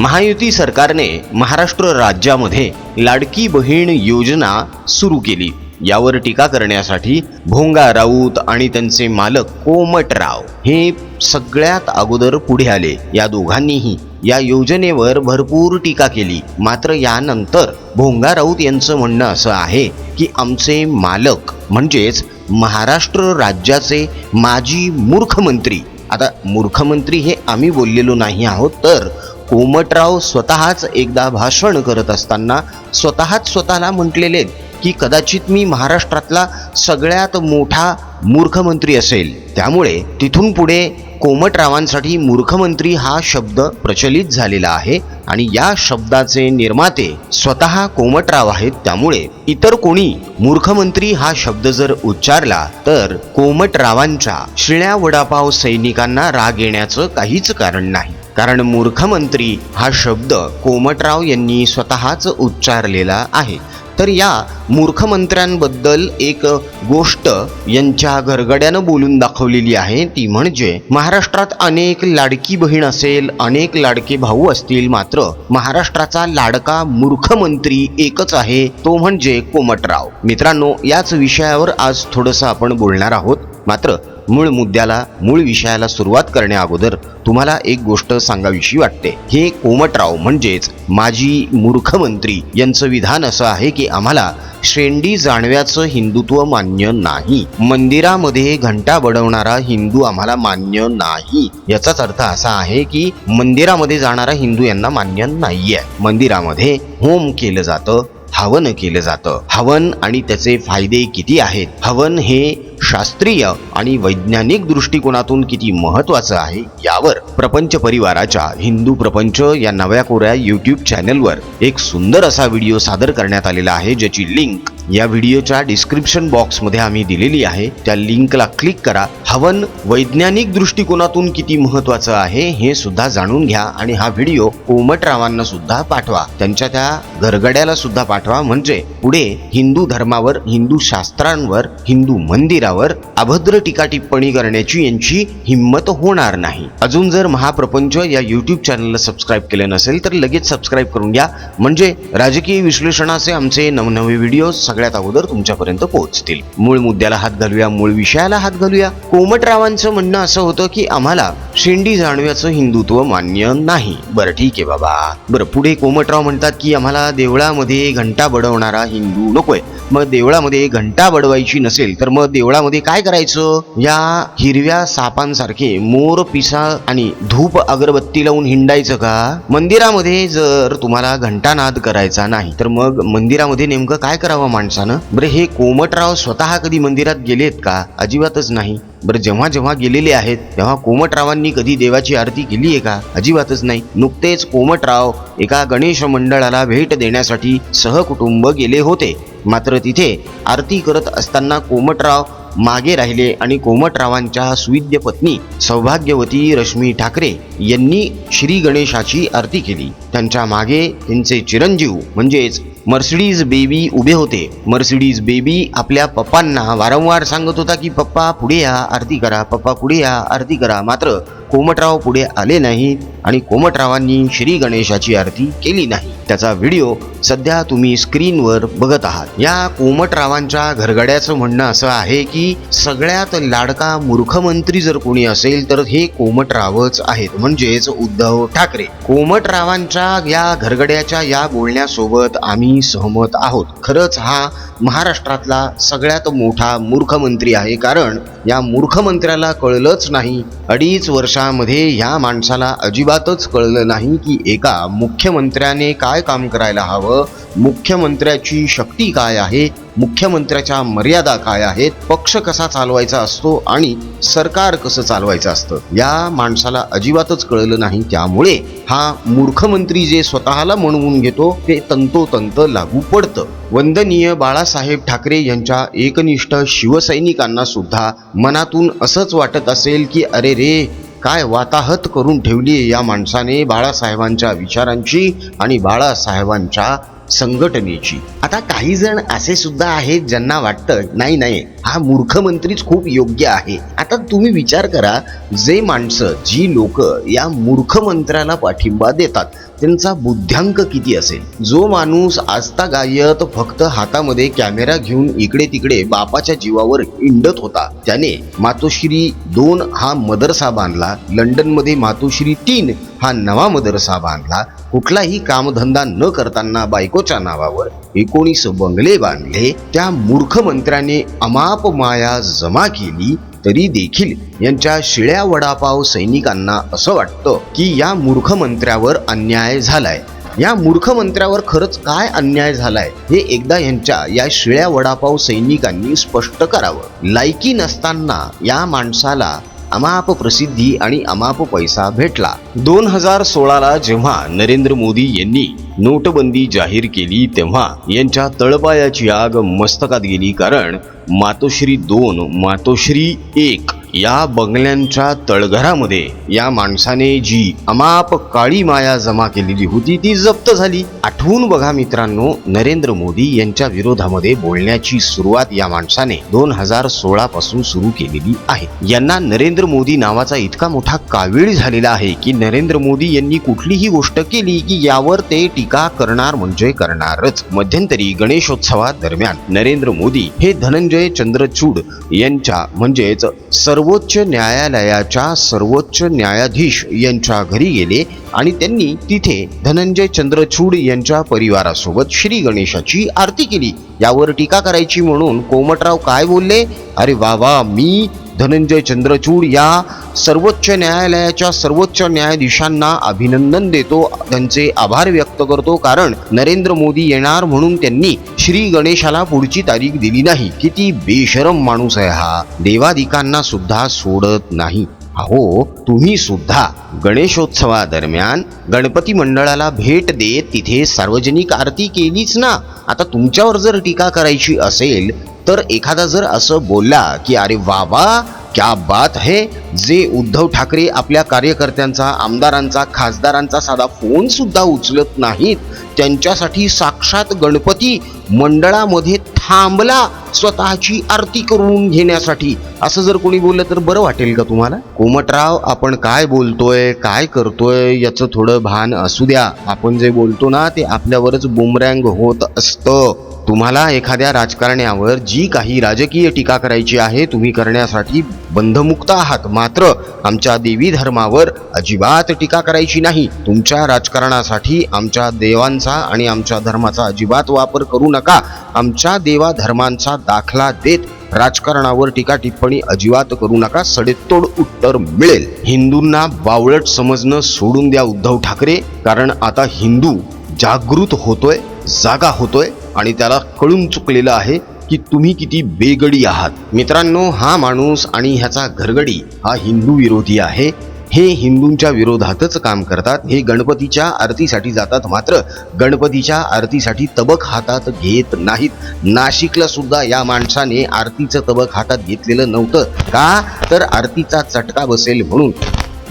महायुती सरकारने महाराष्ट्र राज्यामध्ये लाडकी बहीण योजना सुरू केली. यावर टीका करण्यासाठी भोंगा राऊत आणि त्यांचे मालक कोमटराव हे सगळ्यात अगोदर पुढे आले. या दोघांनीही या योजनेवर भरपूर टीका केली. मात्र यानंतर भोंगा राऊत यांचं म्हणणं असं आहे की आमचे मालक म्हणजेच महाराष्ट्र राज्याचे माजी मूर्खमंत्री. आता मूर्खमंत्री हे आम्ही बोललेलो नाही आहोत तर कोमटराव स्वतःच एकदा भाषण करत असताना स्वतःच स्वतःला म्हटलेले की कदाचित मी महाराष्ट्रातला सगळ्यात मोठा मूर्खमंत्री असेल. त्यामुळे तिथून पुढे कोमटरावांसाठी मूर्खमंत्री हा शब्द प्रचलित झालेला आहे आणि या शब्दाचे निर्माते स्वतः कोमटराव आहेत. त्यामुळे इतर कोणी मूर्खमंत्री हा शब्द जर उच्चारला तर कोमटरावांच्या शिळ्या वडापाव सैनिकांना राग येण्याचं काहीच कारण नाही. कारण मूर्खमंत्री हा शब्द कोमटराव यांनी स्वतःच उच्चारलेला आहे. तर या मूर्खमंत्र्यांबद्दल एक गोष्ट यांच्या घरगड्यानं बोलून दाखवलेली आहे ती म्हणजे महाराष्ट्रात अनेक लाडकी बहीण असेल अनेक लाडके भाऊ असतील मात्र महाराष्ट्राचा लाडका मूर्खमंत्री एकच आहे तो म्हणजे कोमटराव. मित्रांनो याच विषयावर आज थोडंसं आपण बोलणार आहोत. मात्र मूळ मुद्द्याला मूळ विषयाला सुरुवात करण्याअगोदर तुम्हाला एक गोष्ट सांगावीशी वाटते. हे कोमटराव म्हणजेच माजी मूर्खमंत्री यांचं विधान असं आहे की आम्हाला शेंडी जाणव्याचं हिंदुत्व मान्य नाही. मंदिरामध्ये घंटा बडवणारा हिंदू आम्हाला मान्य नाही. याचाच अर्थ असा आहे की मंदिरामध्ये जाणारा हिंदू यांना मान्य नाहीये. मंदिरामध्ये होम केलं जातं हवन केलं जातं. हवन आणि त्याचे फायदे किती आहेत? हवन हे शास्त्रीय आणि वैज्ञानिक दृष्टिकोनातून किती महत्वाचं आहे यावर प्रपंच परिवाराच्या हिंदू प्रपंच या नव्या कोऱ्या युट्यूब चॅनलवर एक सुंदर असा व्हिडिओ सादर करण्यात आलेला आहे ज्याची लिंक या व्हिडिओच्या डिस्क्रिप्शन बॉक्समध्ये आम्ही दिलेली आहे. त्या लिंकला क्लिक करा. हवन वैज्ञानिक दृष्टिकोनातून किती महत्वाचं आहे हे सुद्धा जाणून घ्या आणि हा व्हिडिओ कोमटरावांना सुद्धा पाठवा. त्यांच्या त्या घरगड्याला सुद्धा पाठवा. म्हणजे पुढे हिंदू धर्मावर हिंदू शास्त्रांवर हिंदू मंदिरावर अभद्र टीका टिप्पणी करण्याची यांची हिंमत होणार नाही. अजून जर महाप्रपंच या युट्यूब चॅनलला सबस्क्राईब केलं नसेल तर लगेच सबस्क्राईब करून घ्या. म्हणजे राजकीय विश्लेषणाचे आमचे नवनवे व्हिडिओ सगळ्यात अगोदर तुमच्यापर्यंत पोहोचतील. मूळ मुद्द्याला हात घालूया मूळ विषयाला हात घालूया. कोमटरावांचं म्हणणं असं होतं की आम्हाला शेंडी जाणव्याचं हिंदुत्व मान्य नाही. बरं ठीक आहे बाबा. बरं पुढे कोमटराव म्हणतात की आम्हाला देवळामध्ये घंटा बडवणारा हिंदू नकोय. मग देवळामध्ये घंटा बडवायची नसेल तर मग देवळामध्ये काय करायचं? या हिरव्या सापांसारखे मोर पिसा आणि धूप अगरबत्ती लावून हिंडायचं का? मंदिरामध्ये जर तुम्हाला घंटानाद करायचा नाही तर मग मंदिरामध्ये नेमकं काय करावं माणसानं? बरं हे कोमटराव स्वतः कधी मंदिरात गेलेत का? अजिबातच नाही. बरं जेव्हा जेव्हा गेलेले आहेत तेव्हा कोमटरावांनी कधी देवाची आरती केली आहे का? अजिबातच नाही. नुकतेच कोमटराव एका गणेश मंडळाला भेट देण्यासाठी सहकुटुंब गेले होते. मात्र तिथे आरती करत असताना कोमटराव मागे राहिले आणि कोमटरावांच्या सुविद्य पत्नी सौभाग्यवती रश्मी ठाकरे यांनी श्री गणेशाची आरती केली. त्यांच्या मागे त्यांचे चिरंजीव म्हणजेच मर्सिडीज बेबी उभे होते. मर्सिडीज बेबी आपल्या पप्पांना वारंवार सांगत होता की पप्पा पुढे या आरती करा. पप्पा पुढे या आरती करा. मात्र कोमटराव पुढे आले नाहीत आणि कोमटरावांनी श्री गणेशाची आरती केली नाही. त्याचा व्हिडिओ सध्या तुम्ही स्क्रीनवर बघत आहात. या कोमटरावांच्या घरगड्याचं म्हणणं असं आहे की सगळ्यात लाडका मूर्खमंत्री जर कोणी असेल तर हे कोमटरावच आहेत. म्हणजेच उद्धव ठाकरे. कोमटरावांच्या या घरगड्याच्या या बोलण्यासोबत आम्ही सहमत आहोत. खरंच हा महाराष्ट्रातला सगळ्यात मोठा मूर्खमंत्री आहे. कारण या मूर्खमंत्र्याला कळलंच नाही. अडीच वर्षामध्ये ह्या माणसाला अजिबातच कळलं नाही की एका मुख्यमंत्र्याने काय काम करायला हवं? मुख्यमंत्र्याची शक्ती काय आहे? मुख्यमंत्र्याच्या मर्यादा काय आहेत? पक्ष कसा चालवायचा असतो आणि सरकार कसं चालवायचं असतं? या माणसाला अजिबातच कळलं नाही. त्यामुळे हा मूर्खमंत्री जे स्वतःला म्हणवून घेतो ते तंतोतंत लागू पडतं. वंदनीय बाळासाहेब ठाकरे यांच्या एकनिष्ठ शिवसैनिकांना सुद्धा मनातून असंच वाटत असेल की अरे रे काय वाताहत करून ठेवली या माणसाने बाळासाहेबांच्या विचारांची आणि बाळासाहेबांच्या संघटनेची? आता काही जण असे सुद्धा आहेत ज्यांना वाटतं नाही नाही हा मूर्खमंत्रीच खूप योग्य आहे. आता तुम्ही विचार करा जे माणसं जी लोक या मूर्खमंत्र्याला पाठिंबा देतात त्यांचा बुद्ध्यांक किती असेल? जो माणूस आजता गायत फक्त हातामध्ये कॅमेरा घेऊन इकडे तिकडे बापाच्या जीवावर इंडत होता त्याने मातोश्री दोन हा मदरसा बांधला लंडनमध्ये मातोश्री तीन हा नवा मदरसा बांधला कुठलाही कामधंदा न करताना बायकोच्या नावावर एकोणीस बंगले बांधले त्या मूर्ख मंत्र्याने अमाप माया जमा केली तरी देखील यांच्या शिळ्या वडापाव सैनिकांना असं वाटतं की या मूर्ख मंत्र्यावर अन्याय झालाय. या मूर्ख मंत्र्यावर खरंच काय अन्याय झालाय हे एकदा यांच्या या शिळ्या वडापाव सैनिकांनी स्पष्ट करावं. लायकी नसताना या माणसाला अमाप प्रसिद्धी आणि अमाप पैसा भेटला. दोन हजार सोळाला जेव्हा नरेंद्र मोदी यांनी नोटबंदी जाहीर केली तेव्हा यांच्या तळपायाची आग मस्तकात गेली. कारण मातोश्री दोन मातोश्री एक या बंगल्यांच्या तळघरामध्ये या माणसाने जी अमाप काळी माया जमा केलेली होती ती जप्त झाली. आठवून बघा मित्रांनो नरेंद्र मोदी यांच्या विरोधामध्ये बोलण्याची सुरुवात या माणसाने दोन हजार सोळा पासून सुरू केलेली आहे. यांना नरेंद्र मोदी नावाचा इतका मोठा कावीळ झालेला आहे की नरेंद्र मोदी यांनी कुठलीही गोष्ट केली की यावर ते टीका करणार म्हणजे करणारच. मध्यंतरी गणेशोत्सवा दरम्यान नरेंद्र मोदी हे धनंजय चंद्रचूड यांच्या म्हणजेच सर्वोच्च न्यायालयाच्या सर्वोच्च न्यायाधीश यांच्या घरी गेले आणि त्यांनी तिथे धनंजय चंद्रचूड यांच्या परिवारासोबत श्री गणेशाची आरती केली. यावर टीका करायची म्हणून कोमटराव काय बोलले? अरे वा वा मी धनंजय चंद्रचूड या सर्वोच्च न्यायालयाच्या सर्वोच्च न्यायाधीशांना अभिनंदन देतो त्यांचे आभार व्यक्त करतो कारण नरेंद्र मोदी येणार म्हणून त्यांनी श्री गणेशाला पुढची तारीख दिली नाही. किती बेशरम माणूस आहे हा. देवाधिकांना सुद्धा सोडत नाही. अहो तुम्ही सुद्धा गणेशोत्सवादरम्यान गणपती मंडळाला भेट देत तिथे सार्वजनिक आरती केलीच ना? आता तुमच्यावर जर टीका करायची असेल तर एखादा जर असं बोलला की अरे वा वा क्या बात है जे उद्धव ठाकरे आपल्या कार्यकर्त्यांचा आमदारांचा खासदारांचा साधा फोन सुद्धा उचलत नाहीत. त्यांच्यासाठी साक्षात गणपती मंडळामध्ये थांबला स्वतःची आरती करून घेण्यासाठी. असं जर कोणी बोललं तर बरं वाटेल का तुम्हाला? कोमटराव आपण काय बोलतोय काय करतोय याचं थोडं भान असू द्या. आपण जे बोलतो ना ते आपल्यावरच बुमरँग होत असतं. तुम्हाला एखाद्या राजकारण्यावर जी काही राजकीय टीका करायची आहे तुम्ही करण्यासाठी बंधमुक्त आहात. मात्र आमच्या देवी धर्मावर अजिबात टीका करायची नाही. तुमच्या राजकारणासाठी आमच्या देवांचा आणि आमच्या धर्माचा अजिबात वापर करू नका. आमच्या देवा धर्मांचा दाखला देत राजकारणावर टीका टिप्पणी अजिबात करू नका. सडेतोड उत्तर मिळेल. हिंदूंना बावळट समजणं सोडून द्या उद्धव ठाकरे. कारण आता हिंदू जागृत होतोय जागा होतोय आणि त्याला कळून चुकलेलं आहे. की तुम्ही किती बेगडी आहात. मित्रांनो हा माणूस आणि ह्याचा घरगडी हा हिंदू विरोधी आहे. हे हिंदूंच्या विरोधातच काम करतात. हे गणपतीच्या आरतीसाठी जातात. मात्र गणपतीच्या आरतीसाठी तबक हातात घेत नाहीत. नाशिकला सुद्धा या माणसाने आरतीचं तबक हातात घेतलेलं नव्हतं. का? तर आरतीचा चटका बसेल म्हणून.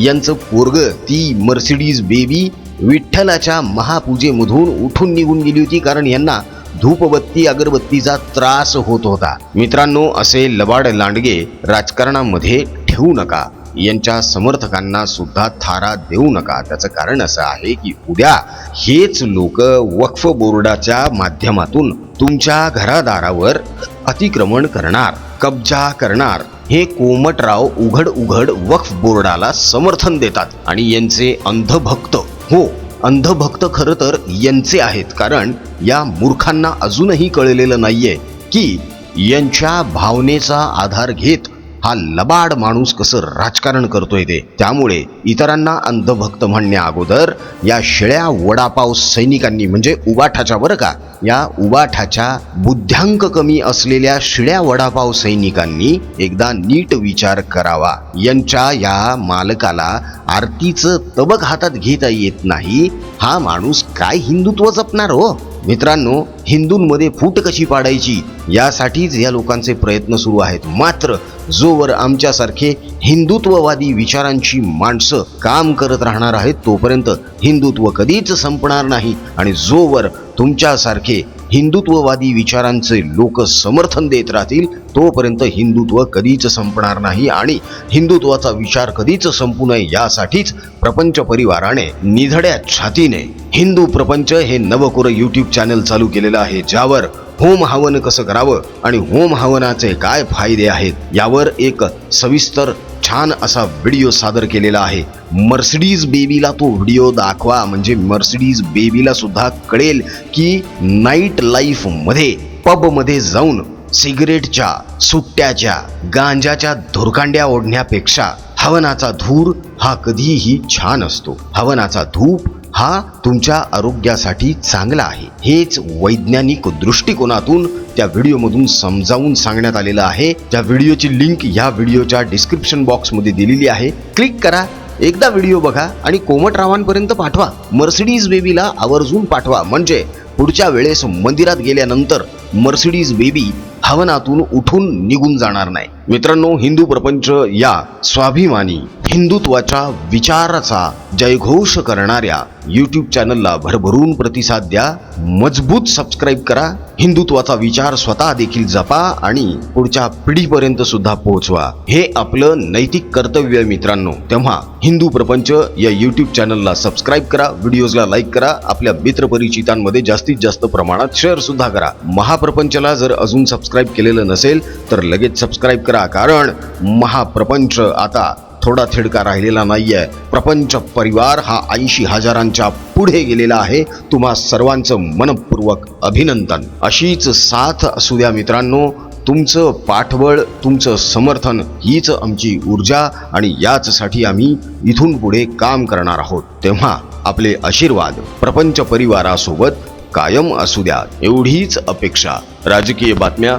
यांचं पोरग ती मर्सिडीज बेबी विठ्ठलाच्या महापूजेमधून उठून निघून गेली होती. कारण यांना धूपबत्ती अगरबत्तीचा त्रास होत होता. मित्रांनो असे लबाड लांडगे राजकारणामध्ये ठेवू नका. यांच्या समर्थकांना सुद्धा थारा देऊ नका. त्याचं कारण असं आहे की उद्या हेच लोक वक्फ बोर्डाच्या माध्यमातून तुमच्या घरादारावर अतिक्रमण करणार कब्जा करणार. हे कोमटराव उघड उघड वक्फ बोर्डाला समर्थन देतात आणि यांचे अंधभक्त. हो अंधभक्त खरं तर यांचे आहेत. कारण या मूर्खांना अजूनही कळलेलं नाहीये की यांच्या भावनेचा आधार घेत हा लबाड माणूस कसं राजकारण करतोय ते. त्यामुळे इतरांना अंधभक्त म्हणण्या अगोदर या शिळ्या वडापाव सैनिकांनी म्हणजे उबाठाच्या बरं का या उबाठाच्या बुद्ध्यांक कमी असलेल्या शिळ्या वडापाव सैनिकांनी एकदा नीट विचार करावा. यांच्या या मालकाला आरतीचं तबक हातात घेता येत नाही. हा माणूस काय हिंदुत्व जपणार हो? मित्रांनो हिंदूंमध्ये फूट कशी पाडायची? यासाठीच या लोकांचे प्रयत्न सुरू आहेत. मात्र जोवर आमच्यासारखे हिंदुत्ववादी विचारांची माणसं काम करत राहणार आहेत तोपर्यंत हिंदुत्व कधीच संपणार नाही. आणि जोवर तुमच्यासारखे हिंदुत्ववादी विचारांचे लोक समर्थन देत राहतील तोपर्यंत हिंदुत्व कधीच संपणार नाही आणि हिंदुत्वाचा विचार कधीच संपू नये यासाठीच प्रपंच परिवाराने निधड्या छातीने हिंदू प्रपंच हे नवकोर यूट्यूब चॅनल चालू केलेलं आहे ज्यावर होम हवन कसं करावं आणि होम हवनाचे काय फायदे आहेत यावर एक सविस्तर छान असा व्हिडिओ सादर केलेला आहे. मर्सिडीज बेबीला तो व्हिडिओ दाखवा. म्हणजे मर्सिडीज बेबीला सुद्धा कळेल की नाईट लाईफमध्ये पबमध्ये जाऊन सिगरेटच्या सुट्ट्याच्या गांजाच्या धुरकांड्या ओढण्यापेक्षा हवनाचा धूर हा कधीही छान असतो. हवनाचा धूप हा तुमच्या आरोग्यासाठी चांगला आहे. हेच वैज्ञानिक दृष्टिकोनातून त्या व्हिडिओमधून समजावून सांगण्यात आलेलं आहे. त्या व्हिडिओची लिंक ह्या व्हिडिओच्या डिस्क्रिप्शन बॉक्समध्ये दिलेली आहे. क्लिक करा एकदा व्हिडिओ बघा आणि कोमटरावांपर्यंत पाठवा. मर्सिडीज बेबीला आवर्जून पाठवा. म्हणजे पुढच्या वेळेस मंदिरात गेल्यानंतर मर्सिडीज बेबी हवनातून उठून निघून जाणार नाही. मित्रांनो हिंदू प्रपंच या स्वाभिमानी हिंदुत्वाच्या विचाराचा जयघोष करणाऱ्या यूट्यूब चॅनलला भरभरून प्रतिसाद द्या. मजबूत सबस्क्राईब करा. हिंदुत्वाचा विचार स्वतः देखील जपा आणि पुढच्या पिढीपर्यंत सुद्धा पोहोचवा. हे आपलं नैतिक कर्तव्य आहे मित्रांनो. तेव्हा हिंदू प्रपंच या यूट्यूब चॅनलला सबस्क्राईब करा. व्हिडिओजला लाईक करा. आपल्या मित्रपरिचितांमध्ये जास्तीत जास्त प्रमाणात शेअर सुद्धा करा. महाप्रपंचला जर अजून सबस्क्राईब केलेलं नसेल तर लगेच सबस्क्राईब करा. कारण महाप्रपंच आता थोडा थिडका राहिलेला नाहीये. प्रपंच परिवार हा ऐंशी हजारांच्या पुढे गेलेला आहे. तुम्हा सर्वांचं मनपूर्वक अभिनंदन. अशीच साथ असू द्या मित्रांनो. तुमचं पाठबळ तुमचं समर्थन हीच आमची ऊर्जा आणि याचसाठी आम्ही इथून पुढे काम करणार आहोत. तेव्हा आपले आशीर्वाद प्रपंच परिवारासोबत कायम असू द्या. एवढीच अपेक्षा. राजकीय बातम्या